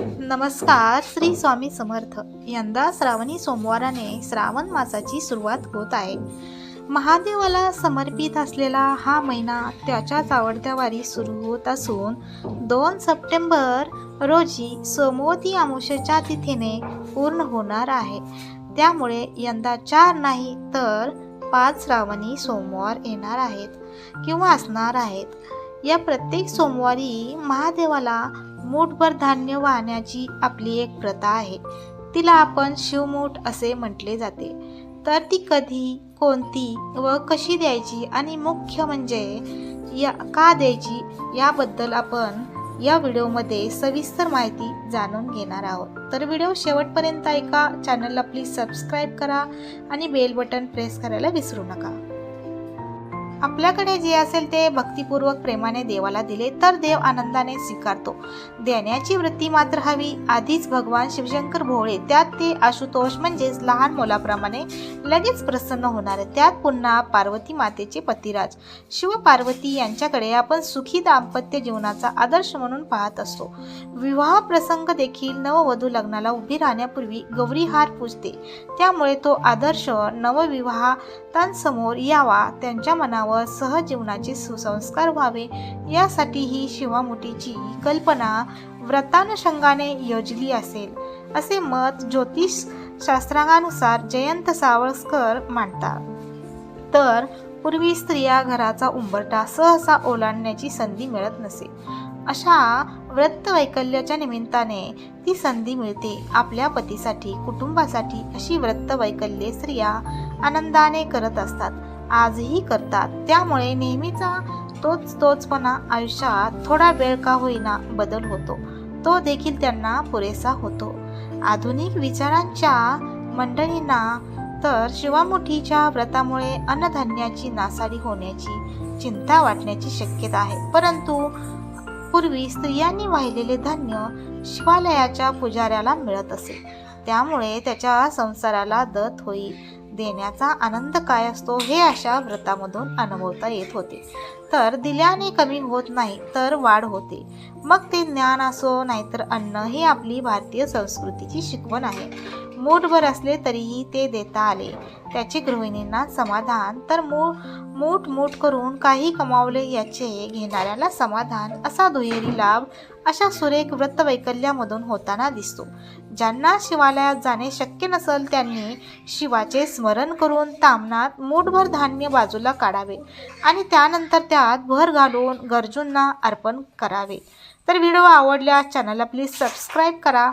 नमस्कार श्री स्वामी समर्थ. यंदा श्रावणी सोमवाराने श्रावण मासाची सुरुवात होत आहे. महादेवाला समर्पित असलेला हा महिना त्याच्याच आवडत्या वारी सुरू होत असून दोन सप्टेंबर रोजी सोमवती अमावस्येच्या तिथीने पूर्ण होणार आहे. त्यामुळे यंदा चार नाही तर पाच श्रावणी सोमवार येणार आहेत किंवा असणार आहेत. या प्रत्येक सोमवारी महादेवाला मूठभर धान्य वाहण्याची आपली एक प्रथा आहे. तिला आपण शिवमूठ असे म्हटले जाते. तर ती कधी कोणती व कशी द्यायची आणि मुख्य म्हणजे या का द्यायची याबद्दल आपण या व्हिडिओमध्ये सविस्तर माहिती जाणून घेणार आहोत. तर व्हिडिओ शेवटपर्यंत ऐका चॅनलला प्लीज सबस्क्राईब करा आणि बेल बटन प्रेस करायला विसरू नका. आपल्याकडे जे असेल ते भक्तिपूर्वक प्रेमाने देवाला दिले तर देव आनंदाने स्वीकारतो. देण्याची वृत्ती मात्र हवी. आधीच भगवान शिवशंकर भोळे त्यात ते आशुतोष म्हणजेच लहान मुलाप्रमाणे लगेच प्रसन्न होणार. त्यात पुन्हा पार्वती मातेचे पतिराज. शिव पार्वती यांच्याकडे आपण सुखी दाम्पत्य जीवनाचा आदर्श म्हणून पाहत असतो. विवाह प्रसंग देखील नववधू लग्नाला उभी राहण्यापूर्वी गौरीहार पूजते. त्यामुळे तो आदर्श नवविवाहतांसमोर यावा त्यांच्या मनावर व सहजीवनाचे सुसंस्कार व्हावे यासाठी ही शिवामुठीची कल्पना व्रतानुषंगाने योजली असेल असे मत ज्योतिष शास्त्रांनुसार जयंत सावळकर मांडतात. तर पूर्वी स्त्रिया घराचा उंबरटा सहसा ओलांडण्याची संधी मिळत नसे. अशा व्रत वैकल्याच्या निमित्ताने ती संधी मिळते आपल्या पतीसाठी कुटुंबासाठी अशी व्रतवैकल्ये स्त्रिया आनंदाने करत असतात. आजही करतात. त्यामुळे नेहमीचा तोच तोचपणा आयुष्यात थोडा वेळ का होईना बदल होतो. तो देखील त्यांना पुरेसा होतो. आधुनिक विचारांच्या मंडळींना तर शिवामुठीच्या व्रतामुळे अन्नधान्याची नासाडी होण्याची चिंता वाटण्याची शक्यता आहे. परंतु पूर्वी स्त्रियांनी वाहिलेले धान्य शिवालयाच्या पुजाऱ्याला मिळत असे. त्यामुळे त्याच्या संसाराला दत होईल देण्याचा आनंद काय असतो हे अशा व्रतामधून अनुभवता येत होते. तर दिल्याने कमी होत नाही तर वाढ होते. मग ते ज्ञान असो नाहीतर अन्न ही आपली भारतीय संस्कृतीची शिकवण आहे. मूठभर असले तरीही ते देता आले. त्याचे गृहिणींना समाधान तर मूळ मूठ मूठ करून काही कमावले याचे घेणाऱ्याला समाधान असा दुहेरी लाभ अशा सुरेख व्रतवैकल्यामधून होताना दिसतो. ज्यांना शिवालयात जाणे शक्य नसेल त्यांनी शिवाचे स्मरण करून तामनात मूठभर धान्य बाजूला काढावे आणि त्यानंतर त्यात भर घालून गरजूंना अर्पण करावे. तर व्हिडिओ आवडल्यास चॅनलला प्लीज सबस्क्राईब करा.